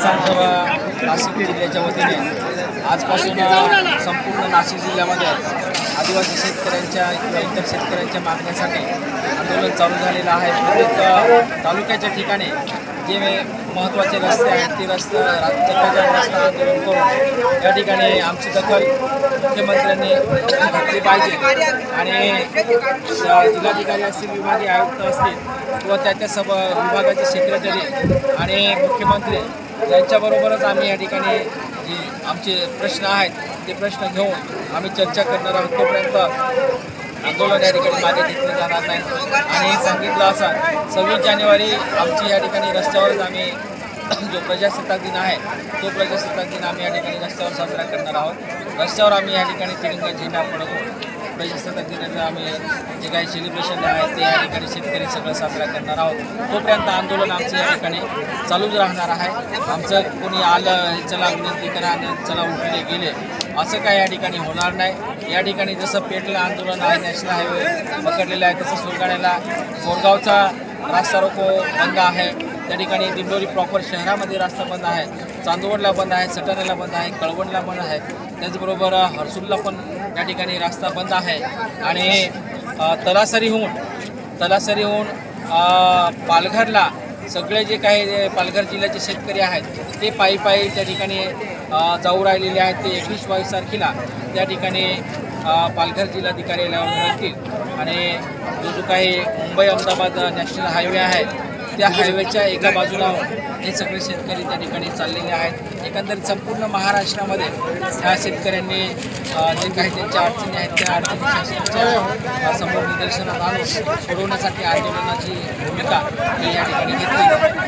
विधानसभा नाशिक जिल्ह्याच्या वतीने आजपासून संपूर्ण नाशिक जिल्ह्यामध्ये आदिवासी शेतकऱ्यांच्या किंवा इतर शेतकऱ्यांच्या मागण्यासाठी आंदोलन चालू झालेलं आहे. प्रत्येक तालुक्याच्या ठिकाणी जे महत्त्वाचे रस्ते आहेत ते रस्ते चक्काजाम रस्ता आंदोलन करून या ठिकाणी आमची दखल मुख्यमंत्र्यांनी घेतली पाहिजे आणि जिल्हाधिकारी असतील विभागीय आयुक्त असतील किंवा त्या त्या सब विभागाचे सेक्रेटरी आणि मुख्यमंत्री यांच्याबरोबरच आम्ही या ठिकाणी जे आमचे प्रश्न आहेत ते प्रश्न घेऊन आम्ही चर्चा करणार आहोत. तोपर्यंत आंदोलन या ठिकाणी मागे घेतलं जाणार नाही. आणि सांगितलं असं सव्वीस जानेवारी आमची या ठिकाणी रस्त्यावरच आम्ही जो प्रजासत्ताक दिन आहे तो प्रजासत्ताक दिन आम्ही या ठिकाणी रस्त्यावर साजरा करणार आहोत. रस्त्यावर आम्ही या ठिकाणी तिरंगा झेंडा पडतो प्रजासत्ताक दिनाचं आम्ही जे काही सेलिब्रेशन आहे ते या ठिकाणी शेतकरी सगळं साजरा करणार आहोत. तोपर्यंत आंदोलन आमचं या ठिकाणी चालूच राहणार आहे. आमचं कोणी आलं हे चला विनंती करा आणि चला उठले गेले. असं काय या ठिकाणी होणार नाही. या ठिकाणी जसं पेटलं आंदोलन आहे नॅशनल हायवे पकडलेलं आहे तसं सुरगाण्याला बोरगावचा रास्ता रोको बंद आहे. त्या ठिकाणी दिंडोरी प्रॉपर शहरामध्ये रास्ता बंद आहे चांदवडला बंद आहे सटाण्याला बंद आहे कळवणला बंद आहे. त्याचबरोबर हर्सूलला पण त्या ठिकाणी रास्ता बंद आहे. आणि तलासरीहून तलासरीहून पालघरला सगळे जे काही पालघर जिल्ह्याचे शेतकरी आहेत ते पायी पायी त्या ठिकाणी जाऊ राहिलेले आहेत. ते एकवीस बावीस तारखेला त्या ठिकाणी पालघर जिल्हाधिकारी मिळतील आणि जो जो काही मुंबई अहमदाबाद नॅशनल हायवे आहे त्या हायवेच्या एका बाजूला हे सगळे शेतकरी त्या ठिकाणी चाललेले आहेत. एकंदरीत संपूर्ण महाराष्ट्रामध्ये ह्या शेतकऱ्यांनी जे काही त्यांच्या अडचणी आहेत त्या अडचणी शासनाच्या समोर निदर्शनात आणून सोडवण्यासाठी आंदोलनाची भूमिका ही या ठिकाणी घेतली.